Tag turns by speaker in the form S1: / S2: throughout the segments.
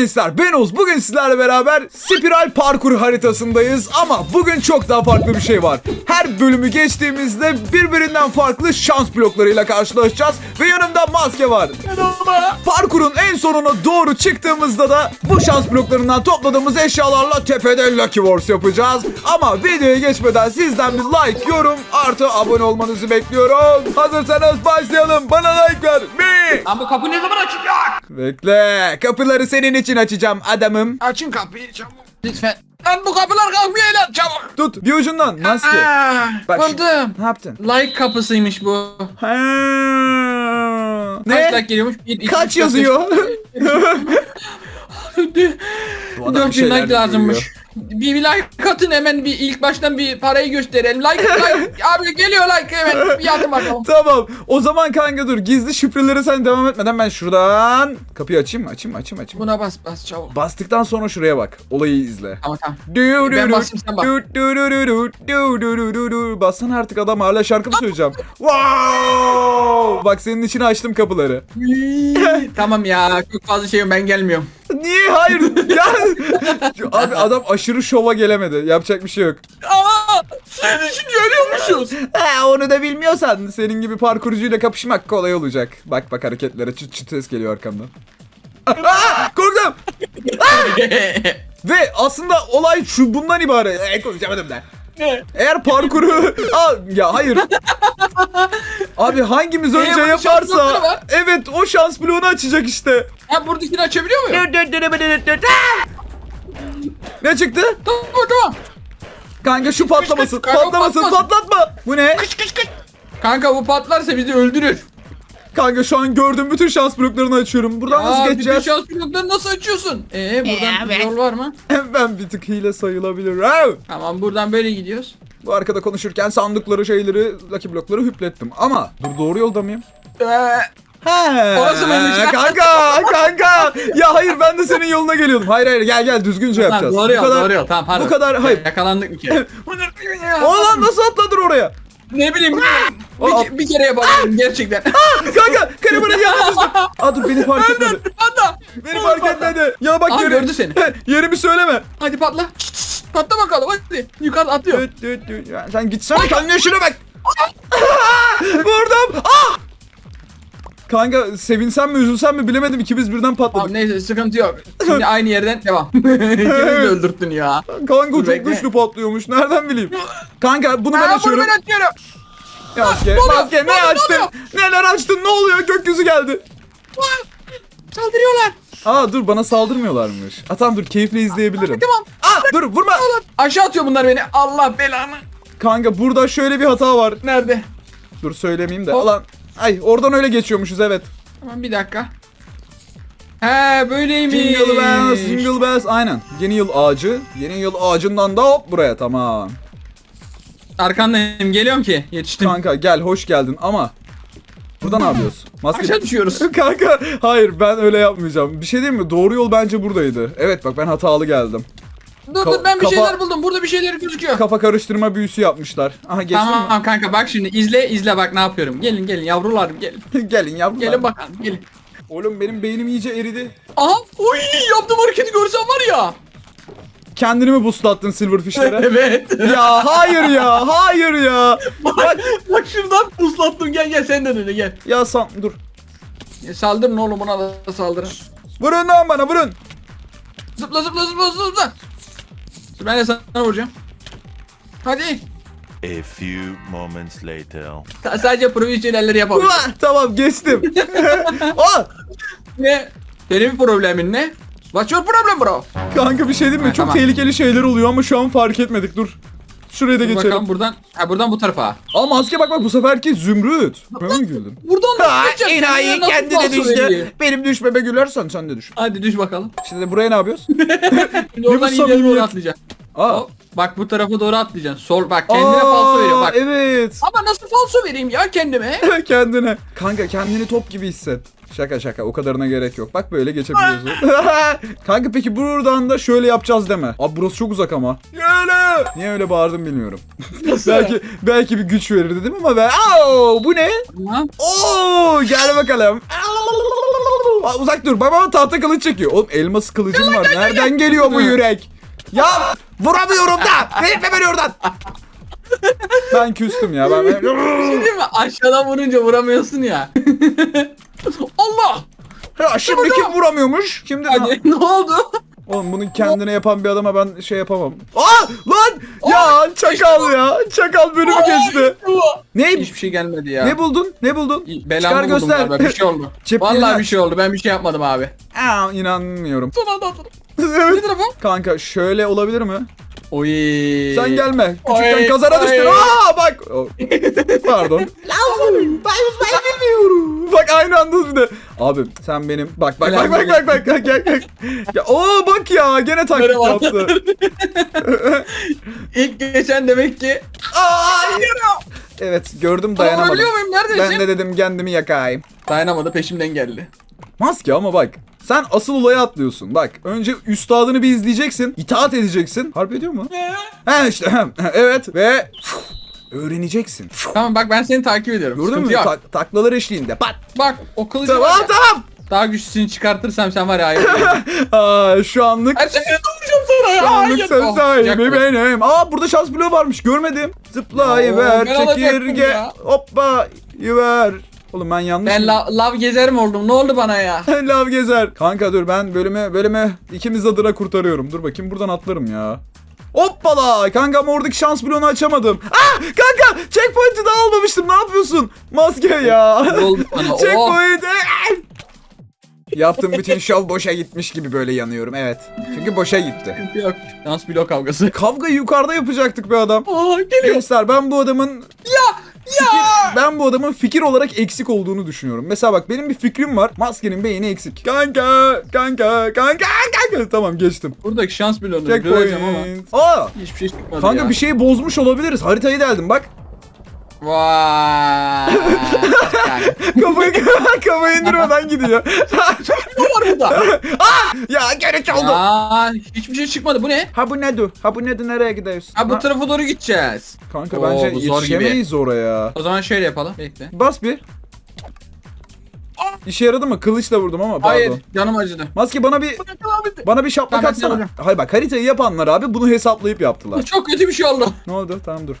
S1: gençler ben Oğuz. Bugün sizlerle beraber spiral parkur haritasındayız ama bugün çok daha farklı bir şey var. Her bölümü geçtiğimizde birbirinden farklı şans bloklarıyla karşılaşacağız ve yanımda maske var. Parkurun en sonuna doğru çıktığımızda da bu şans bloklarından topladığımız eşyalarla tepede Lucky Wars yapacağız. Ama videoya geçmeden sizden bir like, yorum artı abone olmanızı bekliyorum. Hazırsanız başlayalım. Bana like ver. Mi?
S2: Lan bu kapı ne zaman açılacak?
S1: Bekle. Kapıları senin için açacağım adamım.
S2: Açın kapıyı çabuk. Lütfen. Lan bu kapılar kalkmıyor lan çabuk.
S1: Tut bir ucundan maske.
S2: Aa,
S1: Bak şimdi-
S2: buldum.
S1: Ne yaptın?
S2: Like kapısıymış bu.
S1: Ha.
S2: Kaç like
S1: Ne?
S2: geliyormuş? Bir, iki,
S1: Kaç
S2: üç, dört,
S1: yazıyor?
S2: beş.
S1: Bu adam
S2: 4000
S1: şeyler
S2: like lazımmış bir, bir like atın hemen bir ilk baştan bir parayı gösterelim. Like like abi geliyor like hemen bir yardım bakalım.
S1: tamam. O zaman kanka dur gizli şifrelere sen devam etmeden ben şuradan kapıyı açayım mı? Açayım mı? Açayım? Açayım?
S2: Buna bas bas çabuk.
S1: Bastıktan sonra şuraya bak. Olayı izle.
S2: Ama tamam.
S1: Dur,
S2: ben basayım sen bak.
S1: Bassana artık adam hala şarkı mı söyleyeceğim? wow! Bak senin için açtım kapıları.
S2: tamam ya çok fazla şey yok ben gelmiyorum.
S1: Niye? Hayır. ya. Abi adam aşırı şova gelemedi. Yapacak bir şey yok.
S2: Aa senin için ölüyormuşuz.
S1: Ha, onu da bilmiyorsan senin gibi parkurcuyla kapışmak kolay olacak. Bak bak hareketlere çıt çıt ses geliyor arkamdan. Aa, korktum. Ve aslında olay şu bundan ibaret. E, konuşamadım.
S2: Ne?
S1: Eğer parkuru... Aa, ya hayır. Abi hangimiz önce
S2: bunun şans blokları
S1: yaparsa... Evet o şans bloğunu açacak işte.
S2: Ha buradakini açabiliyor muyum?
S1: Ne çıktı?
S2: Tamam tamam.
S1: Kanka şu patlamasın.
S2: Kanka,
S1: Patlamasın
S2: patlasın.
S1: patlatma. Bu ne?
S2: Kış kış kış. Kanka bu patlarsa bizi öldürür.
S1: Kanka şu an gördüğüm bütün şans bloklarını açıyorum. Buradan nasıl
S2: Aa, bütün
S1: geçeceğiz?
S2: şans bloklarını nasıl açıyorsun? Ee buradan bir yol var mı?
S1: ben bir tık hile sayılabilir.
S2: Tamam buradan böyle gidiyoruz.
S1: Bu arkada konuşurken sandıkları şeyleri, lucky blokları hüplettim. Ama dur doğru yolda mıyım?
S2: Ee,
S1: He.
S2: Orası mıymış?
S1: Kanka, kanka. Ya hayır ben de senin yoluna geliyordum. Hayır hayır gel gel düzgünce
S2: tamam,
S1: yapacağız.
S2: doğru yol
S1: bu kadar,
S2: doğru yol. Tamam pardon.
S1: Bu kadar hayır.
S2: Yakalandık bir kere.
S1: Oğlan nasıl atladın oraya?
S2: ne bileyim bir, bir kere yapabilirim gerçekten.
S1: Kanka karabanın yanına düştüm. Aa dur beni fark etmedi.
S2: Patla.
S1: Beni fark etmedi. Ya bak
S2: Aa,
S1: yeri-
S2: gördü seni.
S1: Yerimi söyleme.
S2: Hadi patla. Patla bakalım hadi. Yukarı atlıyor.
S1: Sen gitsene kendine işine bak. Vurdum. Aa! Kanka sevinsem mi üzülsem mi bilemedim ikimiz birden patladık.
S2: neyse sıkıntı yok. Şimdi aynı yerden devam. İkimiz de öldürttün ya.
S1: Kanka çok
S2: bekle.
S1: güçlü patlıyormuş nereden bileyim. Kanka bunu ben
S2: Aa, bunu
S1: açıyorum.
S2: ben açıyorum.
S1: Maske,
S2: Ne oluyor?
S1: maske
S2: Ne
S1: ne
S2: oluyor?
S1: açtın?
S2: Ne?
S1: Neler açtın ne oluyor gökyüzü geldi.
S2: Saldırıyorlar.
S1: Aa dur bana saldırmıyorlarmış. Aa tamam dur keyifle izleyebilirim.
S2: Tamam.
S1: Aa dur vurma.
S2: Aşağı atıyor bunlar beni. Allah belanı.
S1: Kanka burada şöyle bir hata var.
S2: Nerede?
S1: Dur söylemeyeyim de.
S2: Hop.
S1: Ulan ay oradan öyle geçiyormuşuz evet.
S2: Tamam bir dakika. He böyleymiş.
S1: Jingle bells, jingle bells. Aynen. Yeni yıl ağacı. Yeni yıl ağacından da hop buraya tamam.
S2: Arkandayım geliyorum ki. Yetiştim.
S1: Kanka gel hoş geldin ama burada ne yapıyoruz? Maske...
S2: Aşağı düşüyoruz.
S1: Kanka hayır ben öyle yapmayacağım. Bir şey diyeyim mi? Doğru yol bence buradaydı. Evet bak ben hatalı geldim.
S2: Dur
S1: Ka-
S2: dur ben bir
S1: kafa-
S2: şeyler buldum. Burada bir şeyler gözüküyor.
S1: Kafa karıştırma büyüsü yapmışlar. Aha geçtin
S2: Tamam kanka bak şimdi izle izle bak ne yapıyorum. Gelin gelin yavrularım gelin.
S1: mi? Gelin yavrum.
S2: Gelin bakalım gelin.
S1: Oğlum benim beynim iyice eridi.
S2: Aha oy yaptığım hareketi görsen var ya.
S1: Kendini mi boostlattın Silverfish'lere?
S2: evet.
S1: ya hayır ya hayır ya.
S2: bak, bak şuradan puslattım gel gel sen de öyle gel.
S1: Ya san dur.
S2: E, saldırın oğlum buna da saldırın.
S1: Vurun lan bana vurun.
S2: Zıpla zıpla zıpla zıpla. Ben de sana vuracağım. Hadi.
S3: A few moments later.
S2: Ta- sadece profesyonelleri yapabilir.
S1: Ulan, tamam geçtim. Aa,
S2: ne? Senin problemin ne? What's your problem bro?
S1: kanka bir şey diyeyim mi?
S2: Ha,
S1: Çok
S2: tamam.
S1: tehlikeli şeyler oluyor ama şu an fark etmedik. Dur. Şuraya da
S2: Dur
S1: geçelim.
S2: bakalım buradan. Ha buradan bu tarafa.
S1: Aa maske bak bak bu seferki zümrüt. Ben mi güldüm?
S2: Buradan nasıl geçeceğim?
S1: enayi kendine
S2: falso
S1: düştü. Benim düşmeme gülersen sen de düş.
S2: Hadi düş bakalım.
S1: Şimdi buraya ne yapıyoruz?
S2: Şimdi oradan doğru
S1: samimiyet?
S2: atlayacaksın.
S1: Aa.
S2: Hop, Bak bu tarafa doğru atlayacaksın. Sol bak kendine
S1: Aa,
S2: falso veriyor bak.
S1: Evet.
S2: Ama nasıl falso vereyim ya kendime?
S1: kendine. Kanka kendini top gibi hisset. Şaka şaka o kadarına gerek yok. Bak böyle geçebiliyorsun. Kanka peki buradan da şöyle yapacağız deme. Abi burası çok uzak ama. Öyle. Niye öyle bağırdım bilmiyorum. belki belki bir güç verir dedim ama ben. Aa, bu ne? Oo gel bakalım. Aa, uzak dur. Baba tahta kılıç çekiyor. Oğlum elmas kılıcım var. Nereden geliyor bu yürek? Ya vuramıyorum da. Herif beni oradan. Ben küstüm ya. Ben,
S2: Şey Değil mi? Aşağıdan vurunca vuramıyorsun ya. Allah!
S1: Ya şimdi kim vuramıyormuş? Şimdi
S2: Hadi ne oldu?
S1: Oğlum bunu kendine yapan bir adama ben şey yapamam. Aa lan! Ya çakal ya. Çakal bölümü geçti. Ne?
S2: Hiçbir şey gelmedi ya.
S1: Ne buldun? Ne buldun? Çıkar
S2: Belamı buldum
S1: göster.
S2: galiba. Bir şey oldu. Vallahi bir şey oldu. Ben bir şey yapmadım abi.
S1: Aa, inanmıyorum.
S2: Son anda
S1: evet.
S2: tarafa?
S1: Kanka şöyle olabilir mi?
S2: Oy.
S1: Sen gelme. Küçükten
S2: Ay,
S1: kazara düştün.
S2: ay.
S1: Aa bak. O- Pardon. ben, ben bilmiyorum. Bak aynı anda bir de. Abi sen benim. Bak bak bak bak bak bak. Gel gel gel. Ya, oo bak ya gene taklit
S2: Merhaba.
S1: yaptı.
S2: İlk geçen demek ki.
S1: Aa, evet gördüm dayanamadım.
S2: Dayanabiliyor muyum? Neredesin?
S1: Ben de dedim kendimi yakayım.
S2: Dayanamadı peşimden geldi.
S1: Maske ama bak. Sen asıl olaya atlıyorsun. Bak önce üstadını bir izleyeceksin. itaat edeceksin. Harp ediyor mu? He işte. evet ve öğreneceksin.
S2: Tamam bak ben seni takip ediyorum.
S1: Gördün mü? Tak- taklalar eşliğinde. Pat.
S2: Bak o kılıcı
S1: Tamam
S2: var ya,
S1: tamam.
S2: Daha güçlüsünü çıkartırsam sen var ya hayır.
S1: Aa, şu anlık
S2: Her seferinde vuracağım sana ya.
S1: şu anlık
S2: hayır.
S1: sen
S2: Oh, sıcak
S1: sahibi
S2: bu.
S1: benim. Aa burada şans bloğu varmış görmedim. Zıplayıver
S2: Oo, ben alacaktım
S1: çekirge.
S2: ya.
S1: Hoppa yiver. Oğlum ben yanlış
S2: Ben
S1: mı?
S2: la lav gezerim oldum. Ne oldu bana ya?
S1: Lav gezer. Kanka dur ben bölümü bölümü ikimiz adına kurtarıyorum. Dur bakayım buradan atlarım ya. Hoppala! Kanka ama oradaki şans bloğunu açamadım. Ah! Kanka! Checkpoint'i de almamıştım. Ne yapıyorsun? Maske ya.
S2: Ne oldu bana? Oh.
S1: Checkpoint. Yaptığım bütün şov boşa gitmiş gibi böyle yanıyorum. Evet. Çünkü boşa gitti.
S2: Yok. Dans blok kavgası.
S1: Kavgayı yukarıda yapacaktık be adam.
S2: Aa geliyor.
S1: Gençler ben bu adamın
S2: Ya ya.
S1: ben bu adamın fikir olarak eksik olduğunu düşünüyorum. Mesela bak benim bir fikrim var. Maskenin beyni eksik. Kanka, kanka, kanka, kanka. Tamam geçtim.
S2: Buradaki şans bloğunu göreceğim ama
S1: Checkpoint. Aa!
S2: hiçbir şey çıkmadı
S1: Kanka
S2: ya.
S1: bir şey bozmuş olabiliriz. Haritayı deldim bak.
S2: Yani.
S1: Kafayı, kafayı indirmeden gidiyor.
S2: Ne var burada?
S1: ya geri çaldı.
S2: Aa, hiçbir şey çıkmadı. Bu ne?
S1: Ha bu ne du? Ha bu ne du? Nereye gidiyorsun?
S2: Ha bu tarafa doğru gideceğiz.
S1: Kanka
S2: Oo,
S1: bence
S2: bu zor gibi.
S1: yetişemeyiz oraya.
S2: O zaman şöyle yapalım. Bekle.
S1: Bas bir. İşe yaradı mı? Kılıçla vurdum ama pardon.
S2: Hayır, canım acıdı.
S1: Maske bana bir bana bir şaplak
S2: Tamam, ben
S1: atsana.
S2: yapacağım.
S1: Hayır bak haritayı yapanlar abi bunu hesaplayıp yaptılar.
S2: Çok kötü bir şey oldu.
S1: ne oldu? Tamam dur.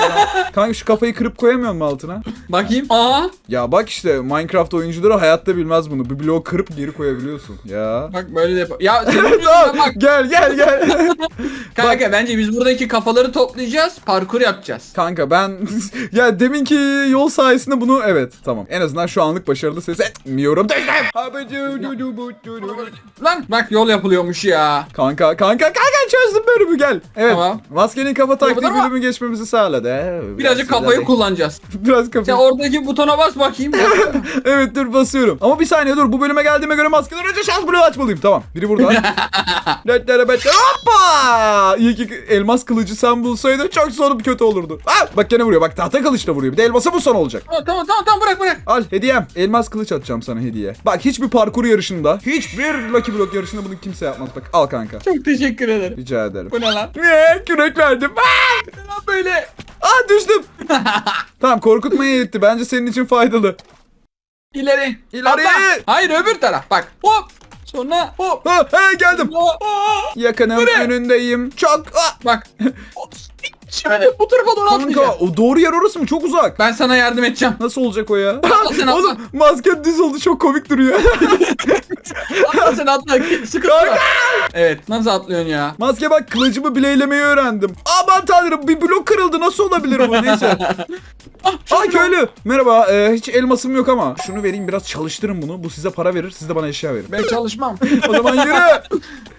S1: Tamam. Kanka şu kafayı kırıp koyamıyor mu altına?
S2: Bakayım. Aa,
S1: Ya bak işte Minecraft oyuncuları hayatta bilmez bunu. Bir bloğu kırıp geri koyabiliyorsun. Ya.
S2: bak böyle de yap. Ya
S1: tamam
S2: bak.
S1: gel gel gel.
S2: Kanka bence biz buradaki kafaları toplayacağız. Parkur yapacağız.
S1: Kanka ben ya deminki yol sayesinde bunu evet tamam. En azından şu anlık başarılı ses etmiyorum.
S2: Lan bak yol yapılıyormuş ya.
S1: Kanka kanka kanka çözdüm bölümü gel. Evet.
S2: Tamam.
S1: Maskenin kafa taktiği
S2: Ama-
S1: bölümü geçmemizi sağladı. Biraz
S2: Birazcık kafayı
S1: güzel.
S2: kullanacağız.
S1: Biraz.
S2: Sen oradaki butona bas bakayım.
S1: evet dur basıyorum. Ama bir saniye dur. Bu bölüme geldiğime göre maskeden önce şans bloğu açmalıyım. Tamam. Biri burada. Letlere betle. Hoppa! İyi ki elmas kılıcı sen bulsaydın çok sonum kötü olurdu. Ha, bak gene vuruyor. Bak tahta kılıçla vuruyor. Bir de elmasa bu son olacak.
S2: tamam tamam tamam tamam, bırak bırak.
S1: Al hediyem. Elmas kılıç atacağım sana hediye. Bak hiçbir parkur yarışında, hiçbir Lucky Block yarışında bunu kimse yapmaz. Bak al kanka.
S2: Çok teşekkür ederim.
S1: Rica ederim.
S2: Bu ne lan?
S1: Ne? Kürek verdim. Aa!
S2: Ne lan böyle?
S1: Aa düştüm. tamam korkutmaya yetti. Bence senin için faydalı.
S2: İleri.
S1: İleri.
S2: Atla. Hayır öbür taraf. Bak hop. Sonra hop.
S1: Ha, ha geldim.
S2: Hop.
S1: Yakınım önündeyim. Çok. Aa!
S2: Bak. Şimdi bu tarafa doğru
S1: Kanka
S2: atlayacağım.
S1: o doğru yer orası mı? Çok uzak.
S2: Ben sana yardım edeceğim.
S1: Nasıl olacak o ya?
S2: Atla sen atla.
S1: Oğlum maske düz oldu çok komik duruyor.
S2: Atla sen atla. Sıkıntı var. Evet nasıl atlıyorsun ya?
S1: maske bak kılıcımı bileylemeyi öğrendim. Aman tanrım bir blok kırıldı nasıl olabilir bu neyse. Aa köylü. Merhaba e, hiç elmasım yok ama. Şunu vereyim biraz çalıştırın bunu. Bu size para verir siz de bana eşya verin.
S2: Ben çalışmam.
S1: o zaman yürü.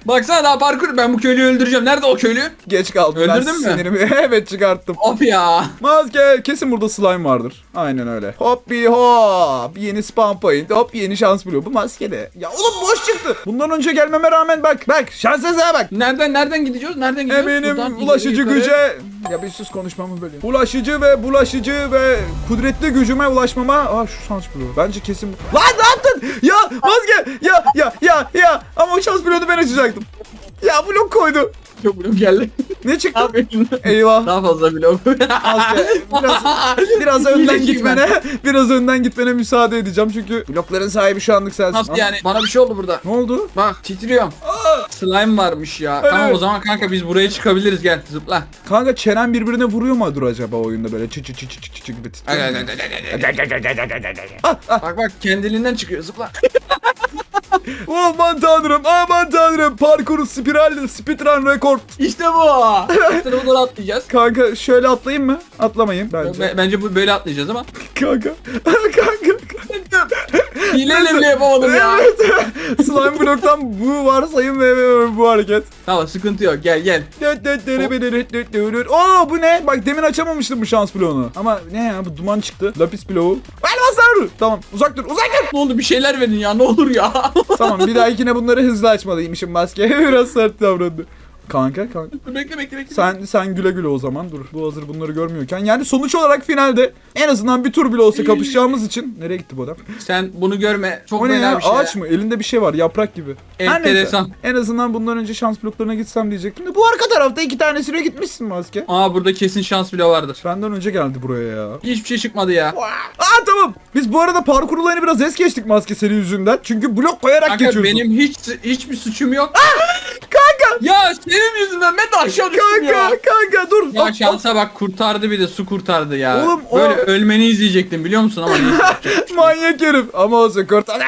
S2: Baksana daha parkur. Ben bu köylüyü öldüreceğim. Nerede o köylü?
S1: Geç kaldım.
S2: Öldürdün mü?
S1: sinirimi. Evet çıkarttım.
S2: Of ya.
S1: Maske kesin burada slime vardır. Aynen öyle. Hop bir hop. Yeni spawn point. Hop yeni şans bloğu. Bu maskede. Ya oğlum boş çıktı. Bundan önce gelmeme rağmen bak. Bak şanssızlığa bak.
S2: Nereden nereden gidiyoruz? Nereden gidiyoruz?
S1: Eminim
S2: Buradan
S1: ulaşıcı
S2: ileri, yukarı.
S1: güce... Ya bir sus konuşmamı bölüyorum. Ulaşıcı ve bulaşıcı ve kudretli gücüme ulaşmama... Aa şu şans bloğu. Bence kesin... Lan ne yaptın? Ya maske! Ya ya ya ya! Ama o şans bloğunu ben açacaktım. Ya blok koydu.
S2: Çok blok geldi.
S1: Ne çıktı?
S2: yapayım?
S1: Eyvah.
S2: Daha fazla blok.
S1: Biraz biraz önden gitmene biraz önden gitmene müsaade edeceğim çünkü blokların sahibi şu anlık sensin.
S2: Nasıl yani? Bana bir şey oldu burada.
S1: Ne oldu?
S2: Bak titriyorum. Slime varmış ya.
S1: Evet.
S2: Tamam o zaman kanka biz buraya çıkabiliriz gel zıpla.
S1: Kanka çenen birbirine vuruyor mudur acaba oyunda böyle çı çı çı çı çı çı gibi titriyor mu? Ah, ah.
S2: Bak bak kendiliğinden çıkıyor zıpla.
S1: Aman tanrım aman tanrım parkuru spiral speedrun rekord.
S2: İşte bu. Üstüne bunları atlayacağız.
S1: Kanka şöyle atlayayım mı? Atlamayayım bence.
S2: Be- Bence bu böyle atlayacağız ama.
S1: Kanka. kanka.
S2: Hileyle bile yapamadım ya.
S1: Evet. Slime bloktan bu varsayım ve ve bu hareket.
S2: Tamam sıkıntı yok gel gel.
S1: Oo bu ne? Bak demin açamamıştım bu şans bloğunu. Ama ne ya bu duman çıktı. Lapis bloğu. Elmaslar. Tamam uzak dur uzak dur.
S2: Ne oldu bir şeyler verin ya ne olur ya.
S1: Tamam bir dahakine bunları hızlı açmalıymışım maske. Biraz sert davrandı. Kanka kanka.
S2: Bekle bekle bekle.
S1: Sen sen güle güle o zaman dur. Bu hazır bunları görmüyorken. Yani sonuç olarak finalde en azından bir tur bile olsa kapışacağımız için. Nereye gitti bu adam?
S2: Sen bunu görme. Çok
S1: O ne ya?
S2: bir şey.
S1: Ağaç mı? Elinde bir şey var. Yaprak gibi. Her neyse.
S2: Enteresan.
S1: En azından bundan önce şans bloklarına gitsem diyecektim de bu arka tarafta iki tanesine gitmişsin maske.
S2: Aa burada kesin şans bile vardır.
S1: Benden önce geldi buraya ya.
S2: Hiçbir şey çıkmadı ya.
S1: Aa tamam. Biz bu arada parkur olayını biraz es geçtik maske seri yüzünden. Çünkü blok koyarak
S2: Kanka
S1: geçiyorsun.
S2: benim hiç hiçbir suçum yok.
S1: Kanka.
S2: Ya senin yüzünden ben de aşağı düştüm
S1: Kanka
S2: ya.
S1: kanka dur.
S2: Ya
S1: Hop, hop.
S2: şansa bak kurtardı bir de su kurtardı ya.
S1: Oğlum, o-
S2: Böyle ölmeni izleyecektim biliyor musun ama neyse.
S1: Manyak herif. Ama olsun kurtar.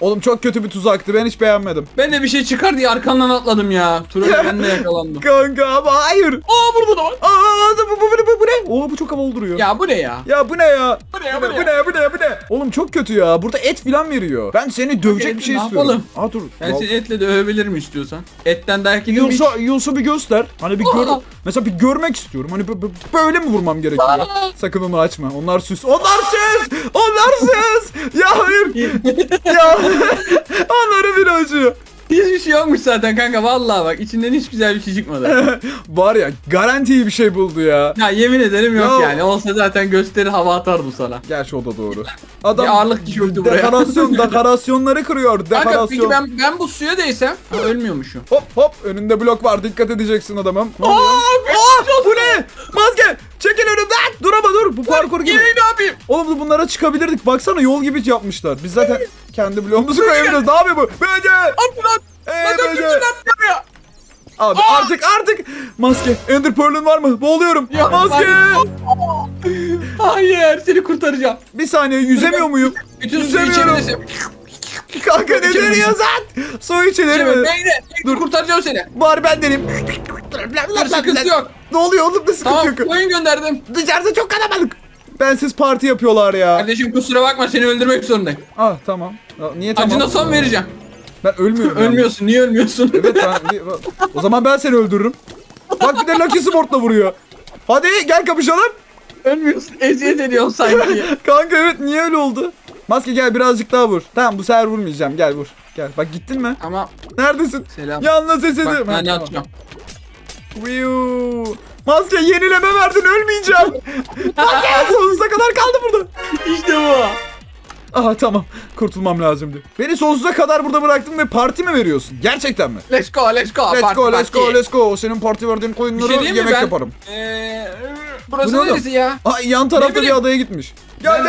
S1: Oğlum çok kötü bir tuzaktı. Ben hiç beğenmedim.
S2: Ben de bir şey çıkar diye arkandan atladım ya. Tura ben de yakalandım.
S1: Kanka ama hayır.
S2: Aa burada da var.
S1: Aa bu, bu, bu, bu, bu ne? Oo bu çok havalı duruyor.
S2: Ya bu ne ya?
S1: Ya bu ne ya?
S2: Bu ne ya,
S1: Bu ne? Bu ne? Bu ne? Bu ne? Oğlum çok kötü ya. Burada et filan veriyor. Ben seni dövecek bir şey
S2: ne
S1: istiyorum.
S2: yapalım?
S1: Aa dur.
S2: Ben seni etle de övebilirim istiyorsan. Etten dayak yedim hiç.
S1: Yiyorsa, yiyorsa bir göster. Hani bir gör.
S2: Aa!
S1: Mesela bir görmek istiyorum. Hani bö- bö- böyle mi vurmam gerekiyor?
S2: Aa!
S1: Sakın onu açma. Onlar süs. Onlar süs. Onlar süs. ya hayır. ya onları bir acıyor.
S2: Hiçbir şey yokmuş zaten kanka vallahi bak içinden hiç güzel bir şey çıkmadı.
S1: Var ya garanti iyi bir şey buldu ya.
S2: ya yemin ederim yok
S1: Ya-
S2: yani. Olsa zaten gösteri hava atardı sana.
S1: Gerçi o da doğru. Adam
S2: Bir ağırlık düşürdü buraya.
S1: dekorasyon, dekorasyonları kırıyor.
S2: Kanka
S1: Dekorasyon.
S2: peki ben ben bu suya değsem ha, ölmüyormuşum.
S1: Hop hop önünde blok var dikkat edeceksin adamım. Ne oluyor? Aa, bu ne? Maske çekil önümden. Durama dur bu parkur gibi.
S2: Yemin ne yapayım?
S1: Oğlum bunlara çıkabilirdik. Baksana yol gibi yapmışlar. Biz zaten kendi bloğumuzu koyabiliriz. Ne yapıyor bu? Bence.
S2: At lan.
S1: Ee,
S2: ya.
S1: Abi
S2: Aa!
S1: artık artık. Maske. Ender Pearl'ün var mı? Boğuluyorum.
S2: Yok,
S1: Maske.
S2: Hayır seni kurtaracağım.
S1: Bir saniye yüzemiyor muyum?
S2: Bütün suyu
S1: Yüzemiyorum.
S2: içebilirsin.
S1: Kanka ne
S2: İçemedim.
S1: deniyorsun? Su içilir mi?
S2: Bekle. Dur kurtaracağım seni.
S1: Bari ben deneyim.
S2: Dur sıkıntı yok.
S1: Ne oluyor oğlum ne sıkıntı
S2: Tamam
S1: yok.
S2: oyun gönderdim.
S1: Dışarıda çok kalabalık. Bensiz parti yapıyorlar ya.
S2: Kardeşim kusura bakma seni öldürmek zorundayım.
S1: Ah tamam. Ya, Niye tamam?
S2: Acına son vereceğim.
S1: Ben ölmüyorum.
S2: Ölmüyorsun niye ölmüyorsun?
S1: Evet ben, o zaman ben seni öldürürüm. Bak bir de Lucky Sport'la vuruyor. Hadi gel kapışalım.
S2: Ölmüyorsun. Eziyet ediyorsun sanki.
S1: Kanka evet niye öyle oldu? Maske gel birazcık daha vur. Tamam bu sefer vurmayacağım. Gel vur. Gel. Bak gittin mi?
S2: Ama
S1: Neredesin?
S2: selam.
S1: Yalnız ses
S2: Bak ben ne
S1: Viu. Maske yenileme verdin ölmeyeceğim. Sonsuza kadar kaldı burada.
S2: İşte bu.
S1: Aha tamam. Kurtulmam lazımdı. Beni sonsuza kadar burada bıraktın ve parti mi veriyorsun? Gerçekten mi?
S2: Let's go let's go.
S1: Let's
S2: Parti,
S1: go, let's go,
S2: parti.
S1: let's go. Senin parti verdiğin koyunları
S2: şey
S1: yemek
S2: ben?
S1: yaparım. Bu
S2: burası
S1: ne oğlum?
S2: neresi ya?
S1: Aa, yan tarafta bir adaya gitmiş.
S2: Ben
S1: Geldi.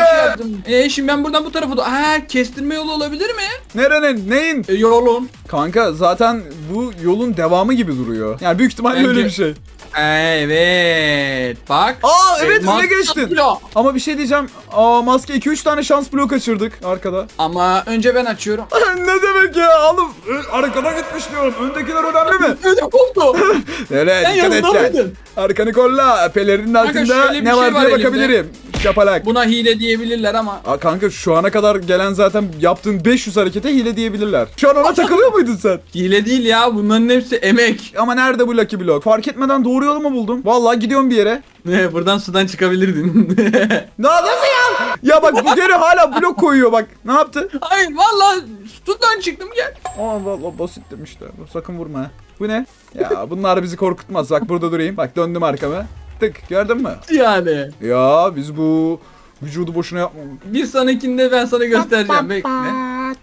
S2: bir şey. Eee şimdi ben buradan bu tarafa da... Ha kestirme yolu olabilir mi?
S1: Nerenin? Neyin?
S2: E, yolun.
S1: Kanka zaten bu yolun devamı gibi duruyor. Yani büyük ihtimalle
S2: Bence-
S1: öyle bir şey.
S2: Evet. Bak.
S1: Aa evet öne geçtin.
S2: blok.
S1: Ama bir şey diyeceğim. Aa maske 2-3 tane şans bloğu kaçırdık arkada.
S2: Ama önce ben açıyorum.
S1: ne demek ya? Oğlum ö- arkada gitmiş diyorum. Öndekiler önemli mi?
S2: Ödüm koptu.
S1: Evet
S2: Sen
S1: dikkat et
S2: yanımda
S1: sen.
S2: mıydın?
S1: Arkanı kolla. Pelerinin
S2: Kanka
S1: altında
S2: şöyle bir
S1: ne
S2: şey
S1: var
S2: var
S1: diye
S2: elimde.
S1: bakabilirim. Şapalak.
S2: Buna hile diyebilirler ama.
S1: Aa, kanka şu ana kadar gelen zaten yaptığın 500 harekete hile diyebilirler. Şu an ona takılıyor muydun sen?
S2: Hile değil ya. Bunların hepsi emek.
S1: Ama nerede bu Lucky Block? Fark etmeden doğru yolu mu buldum? Vallahi gidiyorum bir yere.
S2: Ne buradan sudan çıkabilirdin.
S1: Ne nasıl ya? Ya bak bu geri hala blok koyuyor bak. Ne yaptı?
S2: Hayır vallahi sudan çıktım gel.
S1: Aa vallahi basit demişler. Sakın vurma. ha. Bu ne? Ya bunlar bizi korkutmaz. Bak burada durayım. Bak döndüm arkama. Tık gördün mü?
S2: Yani.
S1: Ya biz bu vücudu boşuna yapmadık.
S2: Bir sonrakinde ben sana göstereceğim. Bekle.
S1: Aa!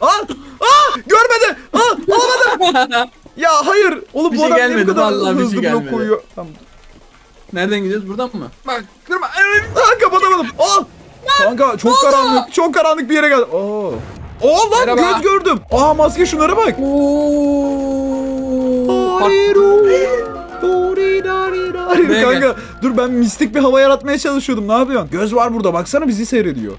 S1: Aa! Görmedi! Aa! Alamadım! Ya hayır. Oğlum
S2: Bir
S1: bu
S2: şey
S1: adam niye bu
S2: gelmedi,
S1: kadar
S2: vallahi bir şey
S1: hızlı blok
S2: gelmedi.
S1: koyuyor? Tamam.
S2: Nereden gidiyoruz? Buradan mı? Bak kırma.
S1: Aa, kapatamadım. Aa! Kanka çok karanlık. Çok karanlık bir yere geldim. Oo. Oo lan
S2: Merhaba.
S1: göz gördüm. Aa maske şunlara bak.
S2: Oo. Buraya
S1: Kanka dur ben mistik bir hava yaratmaya çalışıyordum. Ne yapıyorsun? Göz var burada. Baksana bizi seyrediyor.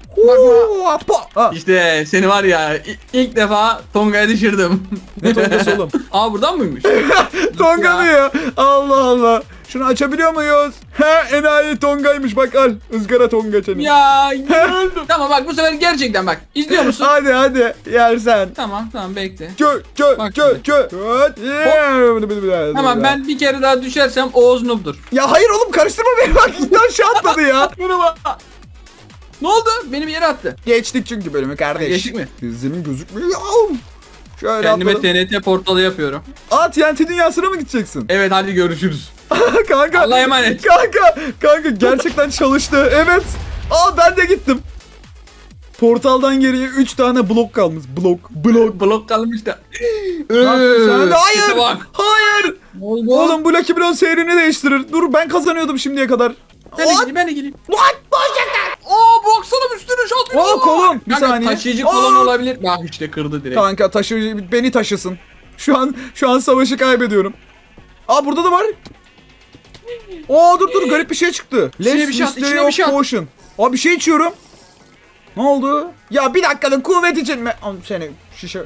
S1: Hoppa. Ha,
S2: İşte seni var ya ilk defa Tonga'ya düşürdüm.
S1: Ne Tonga'sı oğlum?
S2: Aa buradan mıymış?
S1: Tonga
S2: Ya.
S1: diyor. Allah Allah. Şunu açabiliyor muyuz? He enayi Tonga'ymış bak al. ızgara Tonga senin.
S2: ya öldüm. tamam bak bu sefer gerçekten bak. İzliyor musun?
S1: Hadi hadi yersen.
S2: tamam tamam bekle.
S1: Kö kö
S2: Bak
S1: kö
S2: şimdi.
S1: kö. Yeah.
S2: Tamam ben bir kere daha düşersem Oğuz Nub'dur.
S1: Ya hayır oğlum karıştırma beni bak gitti aşağı atladı ya.
S2: Merhaba. Ne oldu? Beni bir yere attı.
S1: Geçtik çünkü bölümü kardeş.
S2: Geçtik mi?
S1: Zemin gözükmüyor ya. Şöyle
S2: Kendime
S1: atladım.
S2: TNT portalı yapıyorum.
S1: Aa TNT dünyasına mı gideceksin?
S2: Evet hadi görüşürüz.
S1: kanka.
S2: Allah'a emanet.
S1: Kanka. Kanka gerçekten çalıştı. Evet. Aa ben de gittim. Portaldan geriye 3 tane blok kalmış. Blok. Blok.
S2: Blok kalmış da.
S1: Lan de hayır.
S2: Bak.
S1: Hayır.
S2: Oldu?
S1: Oğlum bu Lucky Block seyrini değiştirir. Dur ben kazanıyordum şimdiye kadar.
S2: Ben de gideyim ben de gideyim.
S1: What? Boşaklar.
S2: Aa baksana üstüne şans
S1: Aa, kolum. Bir
S2: Kanka,
S1: saniye.
S2: Taşıyıcı
S1: Aa.
S2: kolon olabilir. Bak işte kırdı direkt.
S1: Kanka taşı beni taşısın. Şu an şu an savaşı kaybediyorum. Aa burada da var. Aa dur dur garip bir şey çıktı. Let's
S2: bir şey at,
S1: Mystery
S2: içine bir şey at.
S1: Potion. Aa bir şey içiyorum. Ne oldu? Ya bir dakikalık kuvvet için mi? Am, Seni şişe.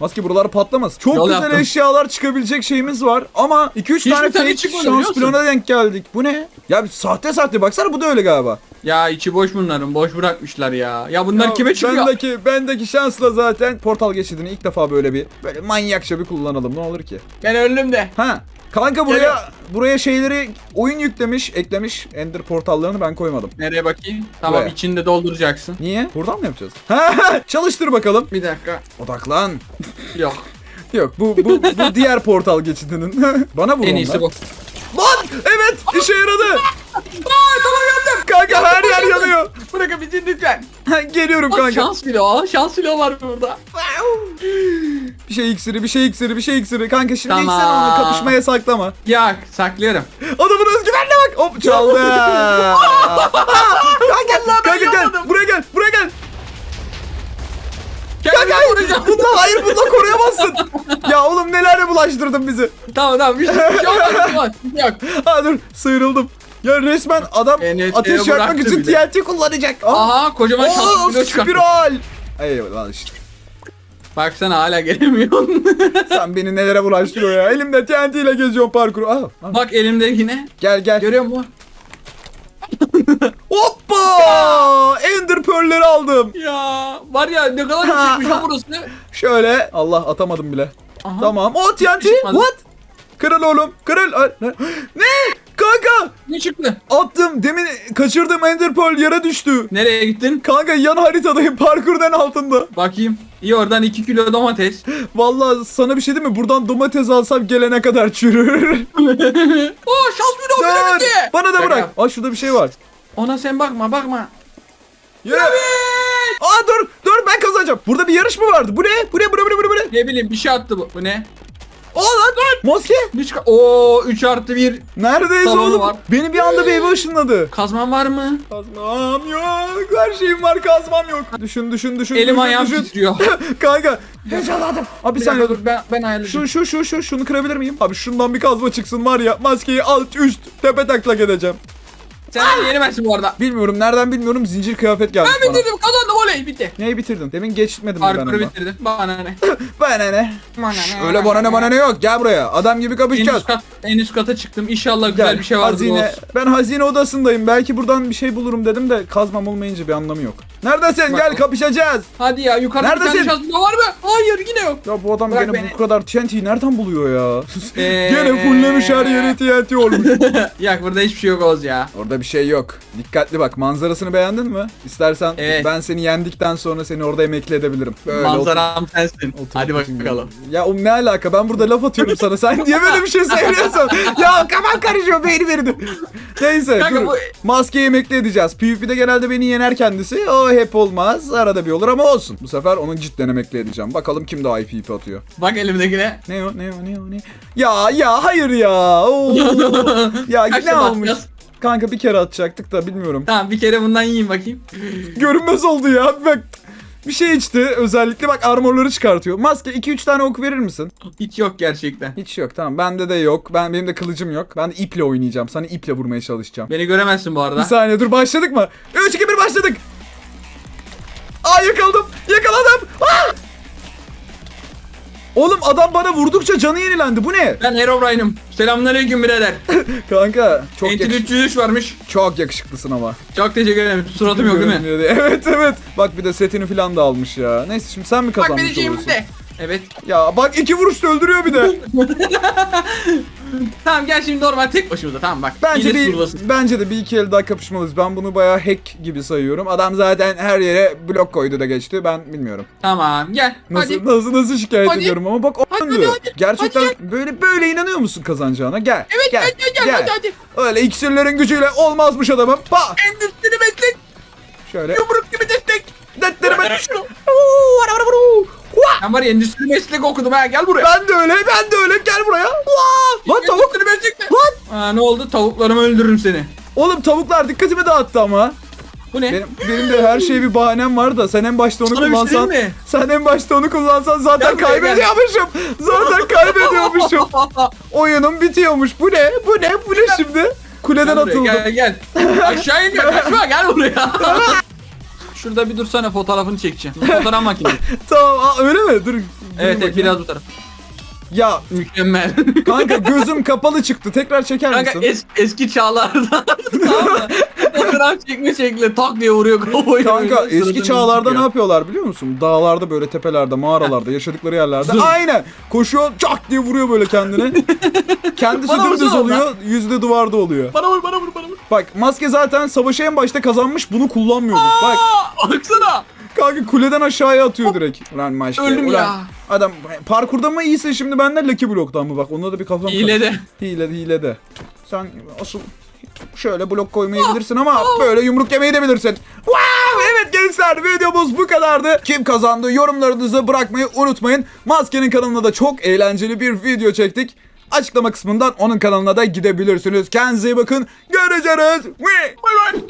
S1: Maske buralar patlamaz. Çok
S2: Yol
S1: güzel
S2: yaptım.
S1: eşyalar çıkabilecek şeyimiz var ama 2-3
S2: Hiçbir
S1: tane fake şans bloğuna denk geldik. Bu ne? Ya bir sahte sahte baksana bu da öyle galiba.
S2: Ya içi boş bunların. Boş bırakmışlar ya. Ya bunlar
S1: Ya
S2: kime çıkıyor?
S1: Bendeki, bendeki şansla zaten portal geçidini ilk defa böyle bir böyle manyakça bir kullanalım ne olur ki.
S2: Ben öldüm de.
S1: Ha. Kanka buraya
S2: Geliyor.
S1: buraya şeyleri oyun yüklemiş, eklemiş. Ender portallarını ben koymadım.
S2: Nereye bakayım? Tamam
S1: Buraya.
S2: içinde dolduracaksın.
S1: Niye? Buradan mı yapacağız? Ha, çalıştır bakalım.
S2: Bir dakika.
S1: Odaklan.
S2: Yok.
S1: Yok bu bu, bu diğer portal geçidinin. Bana vur
S2: En
S1: ondan.
S2: iyisi bu.
S1: Lan! Evet işe yaradı.
S2: tamam yandım.
S1: Kanka her yer yanıyor.
S2: Bırakın bizi lütfen.
S1: Geliyorum kanka.
S2: şans bloğu. Şans bloğu var burada.
S1: Bir şey iksiri, bir şey iksiri, bir şey iksiri. Kanka şimdi
S2: Tamam.
S1: onu kapışmaya saklama.
S2: Ya saklıyorum.
S1: Adamın özgüvenine bak. Hop çaldı. kanka, kanka gel. Buraya gel. Buraya gel. Kanka
S2: koruyacağım.
S1: bununla hayır bununla koruyamazsın. ya oğlum nelerle bulaştırdın bizi.
S2: tamam tamam. Bir şey bir şey olmaz. Yok, Yok.
S1: Ha dur sıyrıldım. Ya resmen adam
S2: TNT'ye
S1: ateş yakmak
S2: bıraktı
S1: için
S2: bile.
S1: TNT kullanacak.
S2: Aha kocaman
S1: Oo,
S2: bloğu çıkarttı.
S1: spiral. Eyvallah işte.
S2: Baksana hala gelemiyorsun.
S1: Sen beni nelere bulaştırıyor ya. Elimde TNT ile geziyorum parkuru. Aa, aa.
S2: Bak elimde yine.
S1: Gel gel.
S2: Görüyor musun?
S1: Hoppa! Ender Pearl'leri aldım.
S2: Ya var ya ne kadar yüksekmiş ha burası.
S1: Şöyle. Allah atamadım bile.
S2: Aha.
S1: Tamam. O TNT.
S2: Çıkmadı.
S1: What? Kırıl oğlum. Kırıl. Ay, Ne? Ne? Kanka.
S2: Ne çıktı?
S1: Attım. Demin kaçırdığım Ender Pearl yere düştü.
S2: Nereye gittin?
S1: Kanka yan haritadayım. Parkurdan altında.
S2: Bakayım. İyi oradan 2 kilo domates.
S1: Vallahi sana bir şey değil mi? Buradan domates alsam gelene kadar çürür.
S2: Oo şans bile
S1: Dur.
S2: bitti.
S1: Bana da bırak. Aa şurada bir şey var.
S2: Ona sen bakma bakma.
S1: Yürü. Aa dur. Dur ben kazanacağım. Burada bir yarış mı vardı? Bu ne? Bu ne? Bu ne? Bu ne? Bu ne? Bu ne?
S2: Ne bileyim bir şey attı bu. Bu ne?
S1: Aa lan. Maske.
S2: Ne çıkar? Oo 3 artı 1.
S1: Neredeyiz
S2: Salonu
S1: oğlum?
S2: var.
S1: Beni bir anda bir eve ışınladı.
S2: Kazman var mı?
S1: Kazmam yok. Her şeyim var kazmam yok. Düşün düşün düşün.
S2: Elim
S1: düşün,
S2: ayağım
S1: düşün.
S2: titriyor.
S1: Kanka. Heyecanladım. Abi bir dur.
S2: dur ben, ben ayarlayacağım.
S1: Şu şu şu şu şunu kırabilir miyim? Abi şundan bir kazma çıksın var ya maskeyi alt üst tepe taklak edeceğim.
S2: Sen yenemezsin bu arada.
S1: Bilmiyorum nereden bilmiyorum zincir kıyafet gelmiş
S2: Ben
S1: bana.
S2: bitirdim kazandım oley bitti.
S1: Neyi bitirdim? Demin geçitmedim ben
S2: Parkuru
S1: onu?
S2: bitirdim. Bana ne?
S1: Bana ne?
S2: Bana
S1: Şş,
S2: ne?
S1: Öyle bana ne bana ne yok. Gel buraya. Adam gibi
S2: En
S1: kapışacağız.
S2: üst, kat, en üst kata çıktım. İnşallah güzel
S1: Gel.
S2: bir şey vardır.
S1: hazine.
S2: olsun.
S1: Ben hazine odasındayım. Belki buradan bir şey bulurum dedim de kazmam olmayınca bir anlamı yok. Neredesin? Gel
S2: Bakalım.
S1: kapışacağız.
S2: Hadi ya yukarıda bir
S1: Neredesin?
S2: tane şans bloğu var mı? Hayır yine yok.
S1: Ya bu adam
S2: Bırak
S1: gene
S2: beni.
S1: bu kadar TNT'yi nereden buluyor ya?
S2: Ee,
S1: gene fulllemiş her yeri TNT olmuş.
S2: Yak burada hiçbir şey yok Oğuz ya.
S1: Orada bir şey yok. Dikkatli bak. Manzarasını beğendin mi? İstersen
S2: Evet.
S1: ben seni yendikten sonra seni orada emekli edebilirim. Böyle otur-
S2: Manzaram sensin.
S1: otur-
S2: Hadi
S1: otur-
S2: bakalım.
S1: Ya o ne alaka? Ben burada laf atıyorum sana. Sen niye böyle bir şey söylüyorsun? ya kafam karışıyor beyni verdi. Neyse
S2: Kanka
S1: dur.
S2: bu-
S1: Maskeyi emekli edeceğiz. PvP'de genelde beni yener kendisi. O hep olmaz. Arada bir olur ama olsun. Bu sefer onu cidden emekli edeceğim. Bakalım kim daha IP ip atıyor.
S2: Bak elimdekine.
S1: Ne o ne o ne o ne? Ya ya hayır ya. Oo. ya
S2: Kaç
S1: ne
S2: defa
S1: olmuş?
S2: atacağız?
S1: Kanka bir kere atacaktık da bilmiyorum.
S2: Tamam bir kere bundan yiyeyim bakayım.
S1: Görünmez oldu ya. Bak bir şey içti özellikle bak armorları çıkartıyor. Maske 2-3 tane ok verir misin?
S2: Hiç yok gerçekten.
S1: Hiç yok tamam bende de yok. Ben benim de kılıcım yok. Ben de iple oynayacağım. Sana iple vurmaya çalışacağım.
S2: Beni göremezsin bu
S1: Bir
S2: arada.
S1: saniye dur başladık mı? 3 2 1 başladık. Aa yakaladım. Yakaladım. Aa! Oğlum adam bana vurdukça canı yenilendi. Bu ne?
S2: Ben Herobrine'ım. Selamünaleyküm birader.
S1: Kanka çok
S2: Entity
S1: yakış-
S2: 303 varmış.
S1: çok yakışıklısın ama.
S2: Çok teşekkür ederim. Suratım yok değil mi?
S1: Diye. Evet evet. Bak bir de setini falan da almış ya. Neyse şimdi sen mi
S2: Bak
S1: kazanmış
S2: beni de. Evet.
S1: Ya bak iki vuruşta öldürüyor bir de.
S2: Tamam gel şimdi normal tek başımıza tamam bak.
S1: Bence bir bence de bir iki el daha kapışmalıyız. Ben bunu bayağı hack gibi sayıyorum. Adam zaten her yere blok koydu da geçti. Ben bilmiyorum.
S2: Tamam gel.
S1: Nasıl
S2: Hadi.
S1: nasıl nasıl şikayet
S2: Hadi.
S1: ediyorum ama bak
S2: Hadi,
S1: anlıyor.
S2: hadi,
S1: Gerçekten
S2: hadi,
S1: böyle böyle inanıyor musun kazanacağına? Gel.
S2: Evet
S1: gel.
S2: gel gel gel, hadi hadi.
S1: Öyle iksirlerin gücüyle olmazmış adamım. Pa!
S2: Endüstri meslek
S1: Şöyle.
S2: yumruk gibi destek.
S1: Detlerime
S2: Şunu. Ben var ya endüstri meslek okudum ha gel buraya.
S1: Ben de öyle, ben de öyle. Gel buraya. Vaa! Lan tavuk.
S2: Endüstri meslek mi?
S1: Lan!
S2: Aa, ne oldu? Tavuklarımı öldürürüm seni.
S1: Oğlum tavuklar dikkatimi dağıttı ama.
S2: Bu ne?
S1: Benim, benim de her şeye bir bahanem var da sen en başta onu
S2: Sana şey
S1: kullansan
S2: diyeyim mi?
S1: sen en başta onu kullansan zaten
S2: Gel buraya, gel.
S1: kaybediyormuşum. Zaten kaybediyormuşum. Oyunum bitiyormuş. Bu ne? Bu ne? Bu ne şimdi? Kuleden
S2: Gel buraya,
S1: atıldım.
S2: gel gel. Aşağı in kaçma gel buraya. Şurada bir dursana fotoğrafını çekeceğim. Fotoğraf makinesi.
S1: Tamam aa, öyle mi? Dur.
S2: Evet evet
S1: bakayım.
S2: biraz bu taraf.
S1: Ya
S2: Mükemmel.
S1: kanka gözüm kapalı çıktı. Tekrar çeker
S2: Kanka
S1: misin?
S2: es, eski çağlarda tamam mı? Fotoğraf çekme şekli tak diye vuruyor kovboy.
S1: Kanka eski çağlarda ne
S2: çıkıyor.
S1: yapıyorlar biliyor musun? Dağlarda böyle tepelerde, mağaralarda, yaşadıkları yerlerde.
S2: Zoom.
S1: Aynen. Koşuyor çak diye vuruyor böyle kendini. Kendisi
S2: Bana
S1: dümdüz
S2: vursana
S1: oluyor, yüzü de duvarda oluyor.
S2: Bana vur bana vur bana vur.
S1: Bak maske zaten savaşı en başta kazanmış bunu kullanmıyormuş. Bak
S2: Aa, baksana.
S1: Kanka kuleden aşağıya atıyor direkt. Ulan maske.
S2: Öldüm
S1: ulan.
S2: ya.
S1: Adam parkurda mı iyisin şimdi benden Lucky Block'tan mı? Bak onda da bir kafam
S2: Hilede.
S1: Hile hile de. Sen asıl şöyle blok koymayı bilirsin ama böyle yumruk yemeyi de bilirsin. Wow! Evet gençler videomuz bu kadardı. Kim kazandı yorumlarınızı bırakmayı unutmayın. Maskenin kanalına da çok eğlenceli bir video çektik. Açıklama kısmından onun kanalına da gidebilirsiniz. Kendinize iyi bakın. Görüşürüz.
S2: Bay bay.